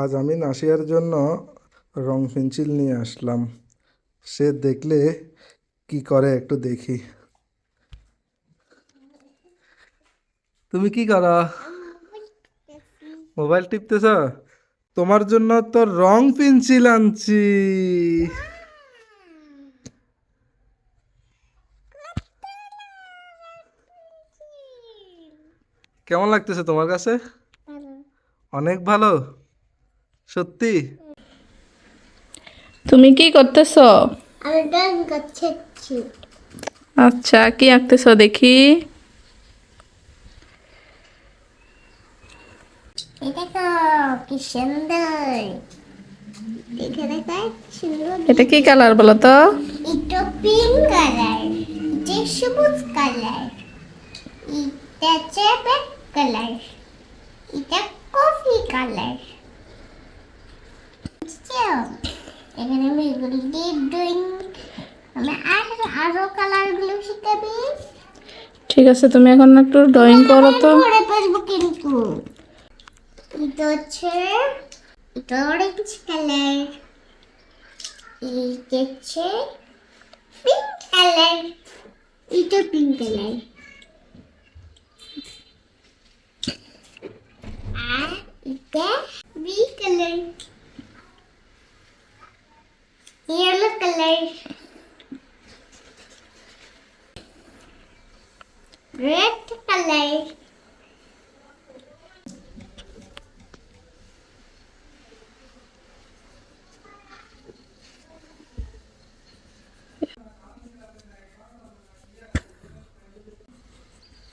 আজ আমি নাসিয়ার জন্য রং পেন্সিল নিয়ে আসলাম। সে দেখলে কি করে একটু দেখি। তুমি কি করো? মোবাইল টিপতেছ? তোমার জন্য তো রং পেন্সিল আনছি। কেমন লাগতেছে তোমার কাছে? অনেক ভালো। সত্যি? তুমি কি করতেছো? আচ্ছা কি আঁকতেছো দেখি। এটা কি সুন্দর। দেখে দেখা সুন্দর এটা কি কালার বলো তো? এটা পিঙ্ক কালার এটা সবুজ কালার এটা কালার এটা কফি কালার এখানে আমি এগুলো দিয়ে ড্রয়িং আমি আর আরও কালারগুলো শিখাবি ঠিক আছে তুমি এখন একটু ড্রয়িং করো তো। পরে পারব কিন্তু। এটা হচ্ছে এটা অরেঞ্জ কালার এটা হচ্ছে পিঙ্ক কালার এটা পিঙ্ক কালার আর এটা B colour yellow colour red colour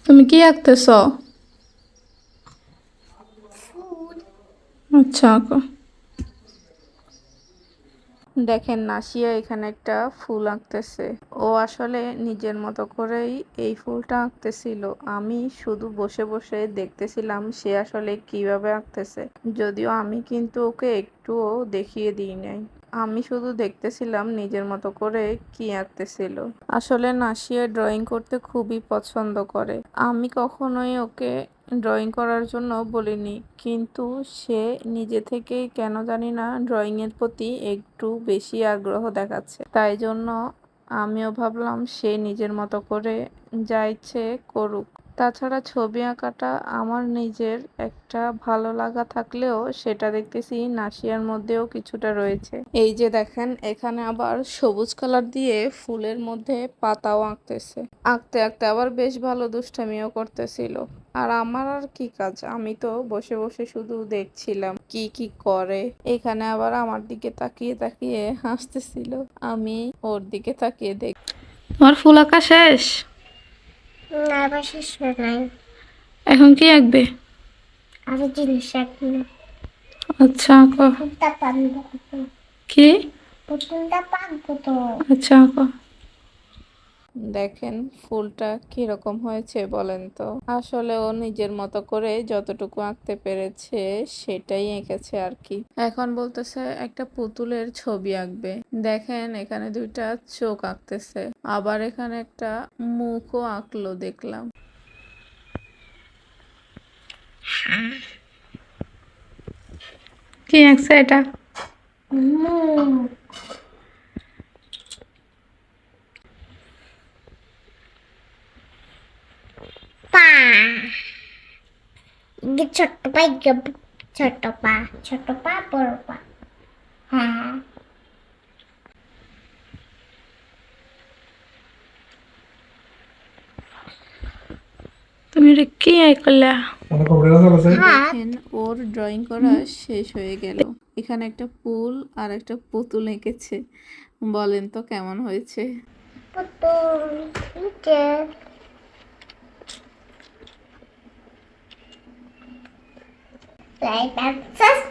তুমি কি আঁকতেছো? ফুল আচ্ছা আঁকো। দেখেন নাসিয়া এখানে একটা ফুল আঁকতেছে। ও আসলে নিজের মতো করেই এই ফুলটা আঁকতেছিল। আমি শুধু বসে বসে দেখতেছিলাম সে আসলে কীভাবে আঁকতেছে। যদিও আমি কিন্তু ওকে একটুও দেখিয়ে দিই নাই। আমি শুধু দেখতেছিলাম নিজের মতো করে কি আঁকতেছিল। আসলে নাসিয়া ড্রয়িং করতে খুবই পছন্দ করে। আমি কখনোই ওকে ড্রয়িং করার জন্য বলিনি, কিন্তু সে নিজে থেকেই কেন জানি না ড্রয়িংয়ের প্রতি একটু বেশি আগ্রহ দেখাচ্ছে। তাই জন্য আমিও ভাবলাম সে নিজের মতো করে যা ইচ্ছে করুক। তাছাড়া ছবি আঁকাটা আমার নিজের একটা ভালো লাগা থাকলেও সেটা দেখতেছি নাসিয়ার মধ্যেও কিছুটা রয়েছে। এই যে দেখেন, এখানে আবার সবুজ কালার দিয়ে ফুলের মধ্যে পাতাও আঁকতেছে। আঁকতে আঁকতে আবার বেশ ভালো দুষ্টামিও করতেছিল। আর আমার আর কি কাজ? আমি তো বসে বসে শুধু দেখছিলাম কি কি করে। এখানে আবার আমার দিকে তাকিয়ে তাকিয়ে হাসতেছিল। আমি ওর দিকে তাকিয়ে দেখ তোমার ফুল আঁকা শেষ? না আবার শেষ হয়ে নাই এখন কি আঁকবে? আরও জিনিস রাখব আচ্ছা আঁকো। কি? পুতুলটা পাকবো তো। আচ্ছা আঁকো। দেখেন ফুলটা কীরকম হয়েছে বলেন তো। আসলে ও নিজের মতো করে যতটুকু আঁকতে পেরেছে সেটাই এঁকেছে আর কি। এখন বলতেছে একটা পুতুলের ছবি আঁকবে। দেখেন এখানে দুইটা চোখ আঁকতেছে। আবার এখানে একটা মুখও আঁকলো দেখলাম। কি আঁকছে এটা? ছোট্ট পা ইগে ছোট্ট পা ছোট্ট পা বড় পা। হ্যাঁ। তুমি এটা কি মানে দেখেন ওর ড্রয়িং করা শেষ হয়ে গেল। এখানে একটা পুল আর একটা পুতুল এঁকেছে। বলেন তো কেমন হয়েছে? পুতুল 来吧，三